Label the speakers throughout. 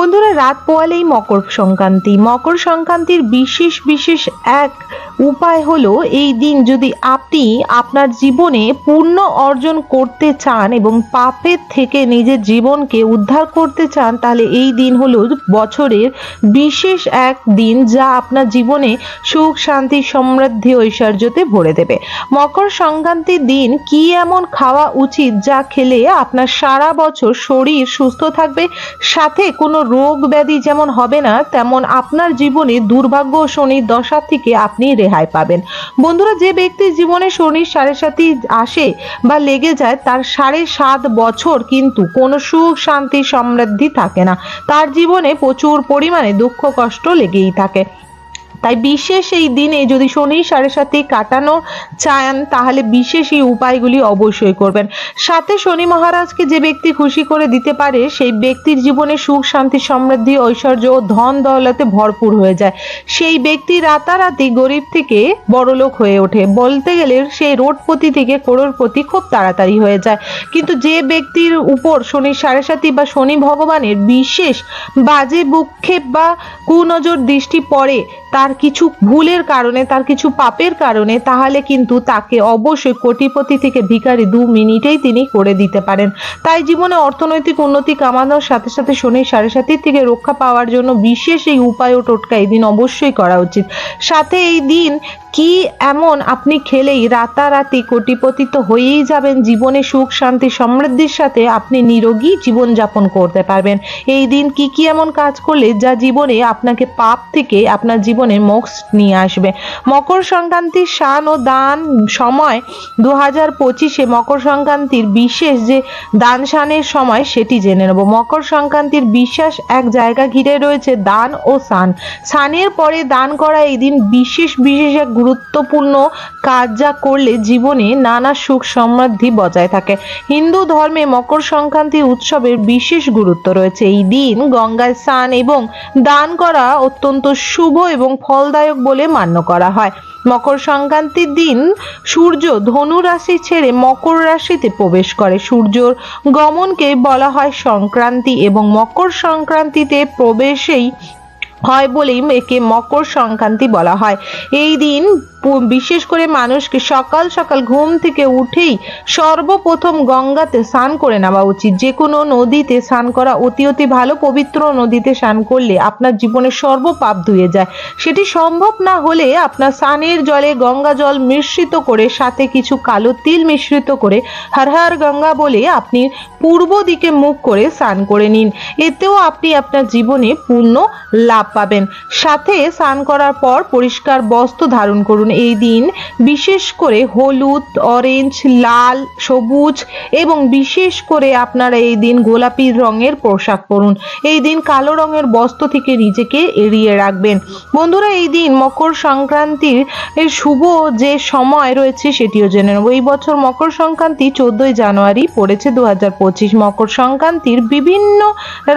Speaker 1: বন্ধুরা, রাত পোয়ালেই মকর সংক্রান্তি। মকর সংক্রান্তির বিশেষ বিশেষ এক উপায় হলো এই দিন যদি আপনি আপনার জীবনে পূর্ণ অর্জন করতে চান এবং পাপের থেকে নিজের জীবনকে উদ্ধার করতে চান, তাহলে এই দিন হলো বছরের বিশেষ এক দিন যা আপনার জীবনে সুখ, শান্তি, সমৃদ্ধি, ঐশ্বর্যতে ভরে দেবে। মকর সংক্রান্তির দিন কি এমন খাওয়া উচিত যা খেলে আপনার সারা বছর শরীর সুস্থ থাকবে? সাথে কোনো রোগ ব্যাধি যেমন হবে না, তেমন আপনার জীবনে দুর্ভাগ্য শনি দশা থেকে আপনি রেহাই পাবেন। বন্ধুরা, যে ব্যক্তি জীবনে শনির সাড়ে সাথে আসে বা লেগে যায়, তার সাড়ে সাত বছর কিন্তু কোনো সুখ, শান্তি, সমৃদ্ধি থাকে না। তার জীবনে প্রচুর পরিমাণে দুঃখ, কষ্ট লেগেই থাকে। তাই বিশেষ এই দিনে যদি শনি সাড়ে সাথে কাটানো চান, তাহলে বিশেষ এই উপায়গুলি অবশ্যই করবেন। সাথে শনি মহারাজকে যে ব্যক্তি খুশি করে দিতে পারে, সেই ব্যক্তির জীবনে সুখ, শান্তি, সমৃদ্ধি, ঐশ্বর্য ও ধন দৌলতে ভরপুর হয়ে যায়। সেই ব্যক্তি রাতারাতি গরিব থেকে বড়লোক হয়ে ওঠে। বলতে গেলে সেই রোডপতি থেকে করোড়পতি খুব তাড়াতাড়ি হয়ে যায়। কিন্তু যে ব্যক্তির উপর শনি সাড়ে সাতি বা শনি ভগবানের বিশেষ বাজে বুক্ষেপ বা কুনজর দৃষ্টি পড়ে তার কিছু ভুলের কারণে, তার কিছু পাপের কারণে, তাহলে কিন্তু তাকে অবশ্যই কোটিপতি থেকে ভিকারি দু মিনিটেই তিনি করে দিতে পারেন। তাই জীবনে অর্থনৈতিক উন্নতি কামানোর সাথে সাথে শনি সাড়ে সাতির থেকে রক্ষা পাওয়ার জন্য বিশেষ এই উপায় ও টোটকা এই দিন অবশ্যই করা উচিত। সাথে এই দিন কি এমন আপনি খেলেই রাতারাতি কোটিপতি তো হয়েই যাবেন, জীবনে সুখ, শান্তি, সমৃদ্ধির সাথে আপনি নিরোগী জীবনযাপন করতে পারবেন। এই দিন কি কি এমন কাজ করলে যা জীবনে আপনাকে পাপ থেকে, আপনার জীবনে মোক্ষ নিয়ে আসবে। মকর সংক্রান্তির শান ও দান সময় দু হাজার পঁচিশে মকর সংক্রান্তির বিশেষ যে দান শানের সময় সেটি জেনে নেব। মকর সংক্রান্তির বিশ্বাস এক জায়গা ঘিরে রয়েছে দান ও সান সানের পরে দান করা এই দিন বিশেষ বিশেষ এক গুরুত্বপূর্ণ কাজ যা করলে জীবনে নানা সুখ সমৃদ্ধি বজায় থাকে। হিন্দু ধর্মে মকর সংক্রান্তি উৎসবের বিশেষ গুরুত্ব রয়েছে। এই দিন গঙ্গায় স্নান এবং দান করা অত্যন্ত শুভ এবং ফলদায়ক বলে মান্য করা হয়। মকর সংক্রান্তির দিন সূর্য ধনু রাশি ছেড়ে মকর রাশিতে প্রবেশ করে। সূর্যর গমনকে বলা হয় সংক্রান্তি এবং মকর সংক্রান্তিতে প্রবেশেই হয় বলেই একে মকর সংক্রান্তি বলা হয়। এই দিন বিশেষ করে মানুষকে সকাল সকাল ঘুম থেকে উঠেই সর্বপ্রথম গঙ্গাতে স্নান করে নেওয়া উচিত। যে কোনো নদীতে স্নান করা অতি অতি ভালো, পবিত্র নদীতে স্নান করলে আপনার জীবনের সর্বপাপ ধুয়ে যায়। সেটি সম্ভব না হলে আপনার স্নানের জলে গঙ্গা জল মিশ্রিত করে, সাথে কিছু কালো তিল মিশ্রিত করে হর হর গঙ্গা বলে আপনি পূর্ব দিকে মুখ করে স্নান করে নিন। এতেও আপনি আপনার জীবনে পূর্ণ লাভ পাবেন। সাথে স্নান করার পর পরিষ্কার বস্ত্র ধারণ করুন। এই দিন বিশেষ করে হলুদ অরেঞ্জ লাল, সবুজ এবং বিশেষ করে আপনারা এই দিন গোলাপি রঙের পোশাক পরুন। এই দিন কালো রঙের বস্ত্র থেকে নিজেকে এড়িয়ে রাখবেন। বন্ধুরা, এই দিন মকর সংক্রান্তির শুভ যে সময় রয়েছে সেটিও জেনে নেব। এই বছর মকর সংক্রান্তি চোদ্দই জানুয়ারি পড়েছে দু হাজার পঁচিশ। মকর সংক্রান্তির বিভিন্ন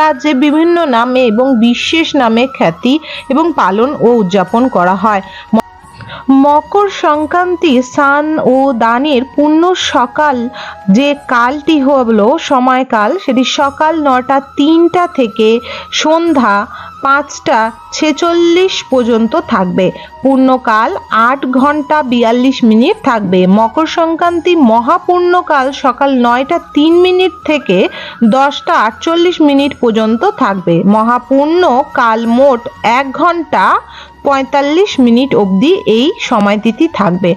Speaker 1: রাজ্যে বিভিন্ন নামে এবং বিশেষ নামে খ্যাতি এবং পালন ও উদযাপন করা হয়। মকর সংক্রান্তি স্নান ও দানের পূর্ণ সকাল যে কালটি হলো সময়কাল, সেটি সকাল নটা তিনটা থেকে সন্ধ্যা পাঁচটা ছেচল্লিশ পর্যন্ত থাকবে। পূর্ণকাল আট ঘণ্টা বিয়াল্লিশ মিনিট থাকবে। মকর সংক্রান্তি মহাপূর্ণকাল সকাল নয়টা তিন মিনিট থেকে দশটা আটচল্লিশ মিনিট পর্যন্ত থাকবে। মহাপূর্ণ কাল মোট এক ঘণ্টা পঁয়তাল্লিশ মিনিট অবধি এই সময়তিথি থাকবে।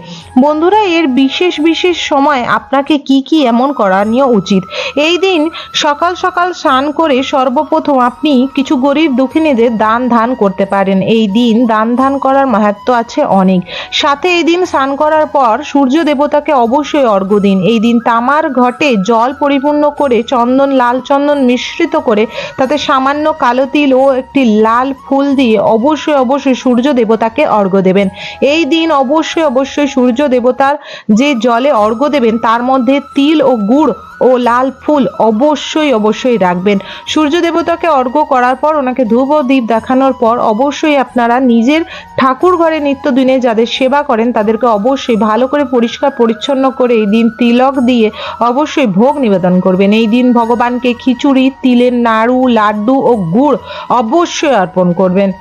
Speaker 1: বন্ধুরা, এর বিশেষ বিশেষ সময় আপনাকে কি কি এমন করানীয় উচিত? এই দিন সকাল সকাল স্নান করে সর্বপ্রথম আপনি কিছু গরিব দুঃখিনীদের দান ধান করতে পারেন। এই দিন দান ধান করার মাহাত্ম আছে অনেক। সাথে এই দিন স্নান করার পর সূর্য দেবতাকে অবশ্যই অর্ঘ্য দিন। এই দিন তামার ঘটে জল পরিপূর্ণ করে চন্দন, লাল চন্দন মিশ্রিত করে তাতে সামান্য কালো তিল ও একটি লাল ফুল দিয়ে অবশ্যই অবশ্যই সূর্য দেবতাকে অর্ঘ্য দেবেন। এই দিন অবশ্যই অবশ্যই সূর্য দেবতার যে জলে অর্ঘ্য দেবেন, তার মধ্যে তিল ও গুড় ও লাল ফুল অবশ্যই অবশ্যই রাখবেন। সূর্য দেবতাকে অর্ঘ্য করার পর, ওনাকে ধূপ ও দীপ দেখানোর পর, অবশ্যই আপনারা নিজের ঠাকুর ঘরে নিত্যদিনে যাদের সেবা করেন, তাদেরকে অবশ্যই ভালো করে পরিষ্কার, পরিচ্ছন্ন করে এই দিন তিলক দিয়ে অবশ্যই ভোগ নিবেদন করবেন। এই দিন ভগবানকে খিচুড়ি, তিলের নাড়ু, লাড্ডু ও গুড় অবশ্যই অর্পণ করবেন।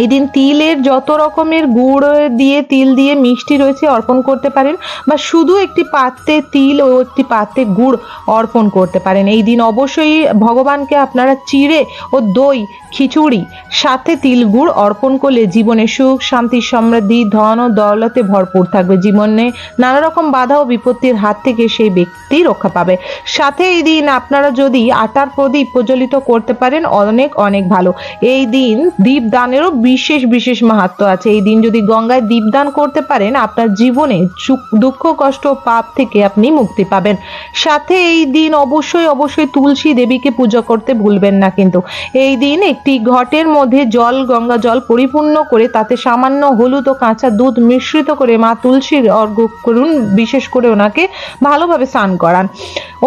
Speaker 1: এই দিন তিলের যত রকমের গুড় দিয়ে, তিল দিয়ে মিষ্টি রয়েছে অর্পণ করতে পারেন বা শুধু একটি পাত্রে তিল ও একটি পাত্রে গুড় অর্পণ করতে পারেন। এই দিন অবশ্যই ভগবানকে আপনারা চিড়ে ও দই, খিচুড়ি, সাথে তিল গুড় অর্পণ করলে জীবনে সুখ, শান্তি, সমৃদ্ধি, ধন ও দৌলতে ভরপুর থাকবে। জীবনে নানা রকম বাধা ও বিপত্তির হাত থেকে সেই ব্যক্তি রক্ষা পাবে। সাথে এই দিন আপনারা যদি আটার প্রদীপ প্রজ্বলিত করতে পারেন, অনেক অনেক ভালো। এই দিন দীপ দানেরও বিশেষ বিশেষ মাহাত্ম আছে। এই দিন যদি গঙ্গায় দীপদান করতে পারেন, আপনার জীবনে দুঃখ, কষ্ট, পাপ থেকে আপনি মুক্তি পাবেন। সাথে এই দিন অবশ্যই অবশ্যই তুলসী দেবীকে পুজো করতে ভুলবেন না কিন্তু। এই দিন একটি ঘটের মধ্যে জল, গঙ্গা জল পরিপূর্ণ করে তাতে সামান্য হলুদ ও কাঁচা দুধ মিশ্রিত করে মা তুলসীর অর্ঘ্য করুন, বিশেষ করে ওনাকে ভালোভাবে স্নান করান।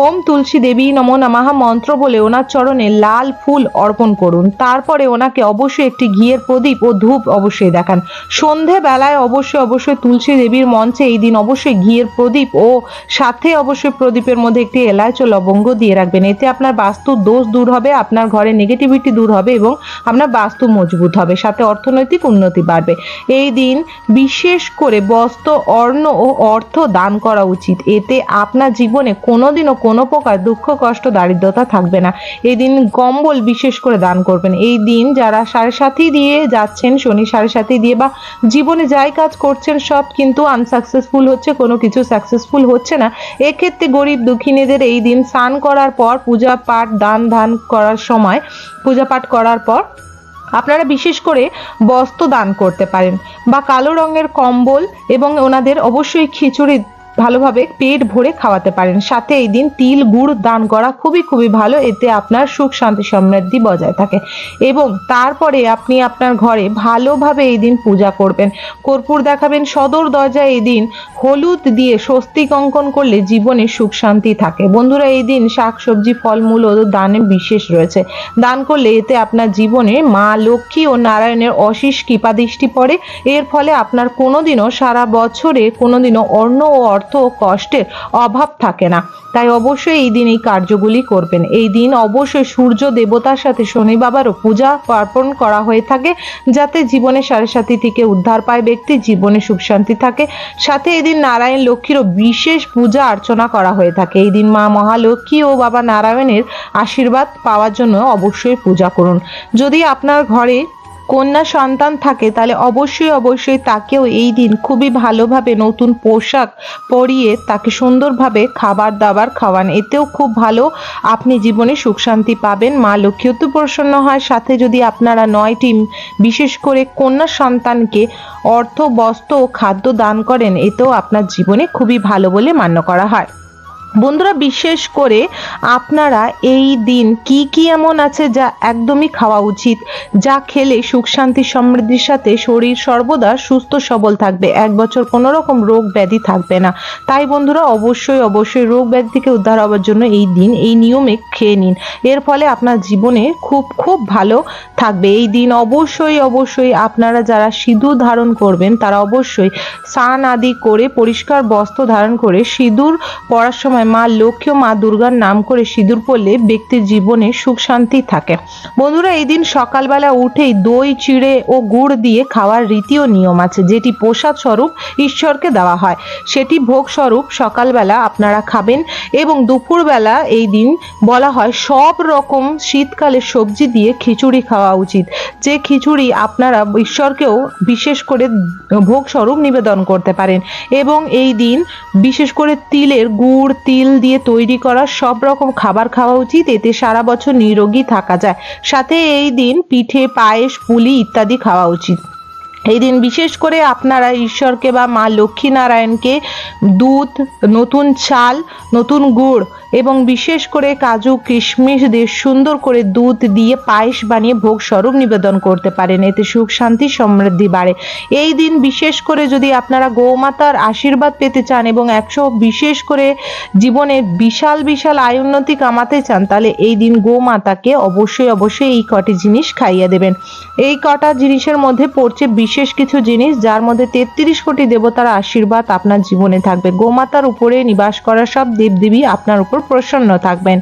Speaker 1: ওম তুলসী দেবী নম নমাহা মন্ত্র বলে ওনার চরণে লাল ফুল অর্পণ করুন। তারপরে ওনাকে অবশ্যই একটি ঘিয়ের প্রদীপ ও ধূপ অবশ্যই দেখান। সন্ধে বেলায় অবশ্যই অবশ্যই তুলসী দেবীর মঞ্চে এই দিন অবশ্যই ঘিয়ের প্রদীপ ও সাথে অবশ্যই প্রদীপের মধ্যে একটি এলাচ ও লবঙ্গ দিয়ে রাখবেন। এতে আপনার বাস্তু দোষ দূর হবে, আপনার ঘরে নেগেটিভিটি দূর হবে এবং আপনার বাস্তু মজবুত হবে, সাথে অর্থনৈতিক উন্নতি বাড়বে। এই দিন বিশেষ করে বস্ত্র অর্ণ ও অর্থ দান করা উচিত। এতে আপনার জীবনে কোনোদিনও কোনো প্রকার দুঃখ, কষ্ট, দারিদ্রতা থাকবে না। এই দিন কম্বল বিশেষ করে দান করবেন। এই দিন যারা সাড়ে সাথী দিয়ে যাচ্ছেন, শনি সাড়ে সাথী দিয়ে বা জীবনে যাই কাজ করছেন, সব কিন্তু আনসাকসেসফুল হচ্ছে, কোনো কিছু সাকসেসফুল হচ্ছে না। এক্ষেত্রে গরিব দুঃখিনীদের এই দিন স্নান করার পর, পূজা পাঠ, দান ধান করার সময়, পূজা পাঠ করার পর আপনারা বিশেষ করে বস্ত্র দান করতে পারেন বা কালো রঙের কম্বল এবং ওনাদের অবশ্যই খিচুড়ি ভালোভাবে পেট ভরে খাওয়াতে পারেন। সাথে এই দিন তিল, গুড়, দান করা খুবই খুবই ভালো। এতে আপনার সুখ, শান্তি, সমৃদ্ধি বজায় থাকে। এবং তারপরে আপনি আপনার ঘরে ভালোভাবে এই দিন পূজা করবেন। কর্পূর দেখাবেন সদর দরজায় এই দিন। হলুদ দিয়ে স্বস্তিক অঙ্কন করলে জীবনে সুখ, শান্তি থাকে। বন্ধুরা, এই দিন শাক, সবজি, ফলমূল ও দানে বিশেষ রয়েছে। দান করলে এতে আপনার জীবনে মা লক্ষ্মী ও নারায়ণের অশেষ কৃপা দৃষ্টি পড়ে। এর ফলে আপনার কোনোদিনও সারা বছরে কোনোদিনও অন্ন ও অর্থ ও কষ্টের অভাব থাকে না। তাই অবশ্যই এই দিন এই কার্যগুলি করবেন। এই দিন অবশ্যই সূর্য দেবতার সাথে শনি বাবারও পূজা পার্পণ করা হয়ে থাকে, যাতে জীবনে সাড়ে সাথী থেকে উদ্ধার পায় ব্যক্তি, জীবনে সুখ শান্তি থাকে। সাথে এই দিন নারায়ণ লক্ষ্মীরও বিশেষ পূজা অর্চনা করা হয়ে থাকে। এই দিন মা মহালক্ষ্মী ও বাবা নারায়ণের আশীর্বাদ পাওয়ার জন্য অবশ্যই পূজা করুন। যদি আপনার ঘরে কন্যা সন্তান থাকে, তাহলে অবশ্যই অবশ্যই তাকেও এই দিন খুবই ভালোভাবে নতুন পোশাক পরিয়ে তাকে সুন্দরভাবে খাবার দাবার খাওয়ান। এতেও খুব ভালো আপনি জীবনে সুখ শান্তি পাবেন। মা লক্ষ্মীও তো প্রসন্ন হয় সাথে যদি আপনারা নয়টি বিশেষ করে কন্যা সন্তানকে অর্থ, বস্ত্র ও খাদ্য দান করেন, এতেও আপনার জীবনে খুবই ভালো বলে মান্য করা হয়। বন্ধুরা, বিশেষ করে আপনারা এই দিন কি কি এমন আছে যা একদমই খাওয়া উচিত, যা খেলে সুখ, শান্তি, সমৃদ্ধির সাথে শরীর সর্বদা সুস্থ, সবল থাকবে। এক বছর কোনো রকম রোগ ব্যাধি থাকবে না। তাই বন্ধুরা, অবশ্যই অবশ্যই রোগ ব্যাধি থেকে উদ্ধার হওয়ার জন্য এই দিন এই নিয়মে খেয়ে নিন। এর ফলে আপনার জীবনে খুব খুব ভালো থাকবে। এই দিন অবশ্যই অবশ্যই আপনারা যারা সিঁদুর ধারণ করবেন, তারা অবশ্যই স্নান আদি করে পরিষ্কার বস্ত্র ধারণ করে সিঁদুর পরার সময় মা লক্ষ্মী ও মা দুর্গার নাম করে সিঁদুর পরলে ব্যক্তির জীবনে সুখ শান্তি থাকে। বন্ধুরা এই দিন সকালবেলা উঠেই দই, চিড়ে ও গুড় দিয়ে খাওয়ার রীতি ও নিয়ম আছে, যেটি প্রসাদ স্বরূপ ঈশ্বরকে দেওয়া হয়। সেটি ভোগ স্বরূপ সকালবেলা আপনারা খাবেন এবং দুপুরবেলা এই দিন বলা হয় সব রকম শীতকালে সবজি দিয়ে খিচুড়ি খাওয়া উচিত। যে খিচুড়ি আপনারা ঈশ্বরকেও বিশেষ করে ভোগ স্বরূপ নিবেদন করতে পারেন এবং এই দিন বিশেষ করে তিলের গুড়, তিল দিয়ে তৈরি করা সব রকম খাবার খাওয়া উচিত। এতে সারা বছর নিরোগী থাকা যায়। সাথে এই দিন পিঠে, পায়েস, পুলি ইত্যাদি খাওয়া উচিত। এই দিন বিশেষ করে আপনারা ঈশ্বরকে বা মা লক্ষ্মীনারায়ণকে দুধ, নতুন চাল, নতুন গুড় এবং বিশেষ করে কাজু, কিশমিশ দিয়ে সুন্দর করে দুধ দিয়ে পায়েস বানিয়ে ভোগ স্বরূপ নিবেদন করতে পারেন। এতে সুখ, শান্তি, সমৃদ্ধি বাড়ে। এই দিন বিশেষ করে যদি আপনারা গৌমাতার আশীর্বাদ পেতে চান এবং একশো বিশেষ করে জীবনে বিশাল বিশাল আয় উন্নতি কামাতে চান, তাহলে এই দিন গোমাতাকে অবশ্যই অবশ্যই এই কটি জিনিস খাইয়ে দেবেন। এই কটা জিনিসের মধ্যে পড়ছে বিশেষ কিছু জিনিস যার মধ্যে তেত্রিশ কোটি দেবতার আশীর্বাদ আপনার জীবনে থাকবে। গোমাতার উপরে নিবাস করা সব দেবদেবী আপনার উপর প্রসন্ন থাকবেন।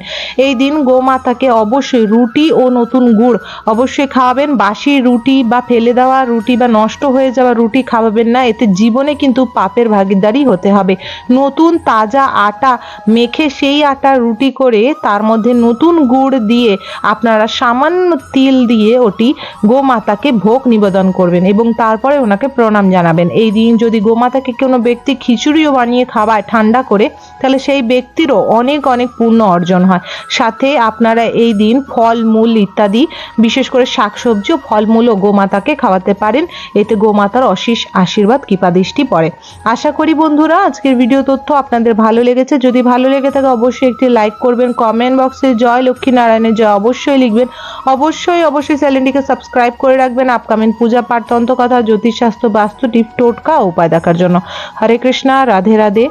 Speaker 1: এই দিন গোমাতাকে অবশ্যই রুটি ও নতুন গুড় অবশ্যই খাওয়াবেন। বাসি রুটি বা ফেলে দেওয়া রুটি বা নষ্ট হয়ে যাওয়া রুটি খাওয়াবেন না। এতে জীবনে কিন্তু পাপের ভাগিদারি হতে হবে। নতুন তাজা আটা মেখে সেই আটা রুটি করে তার মধ্যে নতুন গুড় দিয়ে আপনারা সামান্য তিল দিয়ে ওটি গোমাতাকে ভোগ নিবেদন করবেন এবং তারপরে ওনাকে প্রণাম জানাবেন। এই দিন যদি গোমাতাকে কোনো ব্যক্তি খিচুড়িও বানিয়ে খাওয়ায় ঠান্ডা করে, তাহলে সেই ব্যক্তিরও অনেক অনেক পুণ্য অর্জন হয়। সাথে আপনারা এই দিন ফল, মূল ইত্যাদি, বিশেষ করে শাকসবজি ও ফলমূলও গোমাতাকে খাওয়াতে পারেন। এতে গোমাতার অশেষ আশীর্বাদ, কৃপা দৃষ্টি পড়ে। আশা করি বন্ধুরা, আজকের ভিডিও তথ্য আপনাদের ভালো লেগেছে। যদি ভালো লেগে থাকে, অবশ্যই একটি লাইক করবেন। কমেন্ট বক্সে জয় লক্ষ্মী নারায়ণের জয় অবশ্যই লিখবেন। অবশ্যই অবশ্যই চ্যানেলটিকে সাবস্ক্রাইব করে রাখবেন। আপকামিং পূজা পাঠ তন্ত্র কথা জ্যোতিষশাস্ত্র বাস্তু টিপ টোটকা উপায় দেখার জন্য। হরে কৃষ্ণা রাধে রাধে।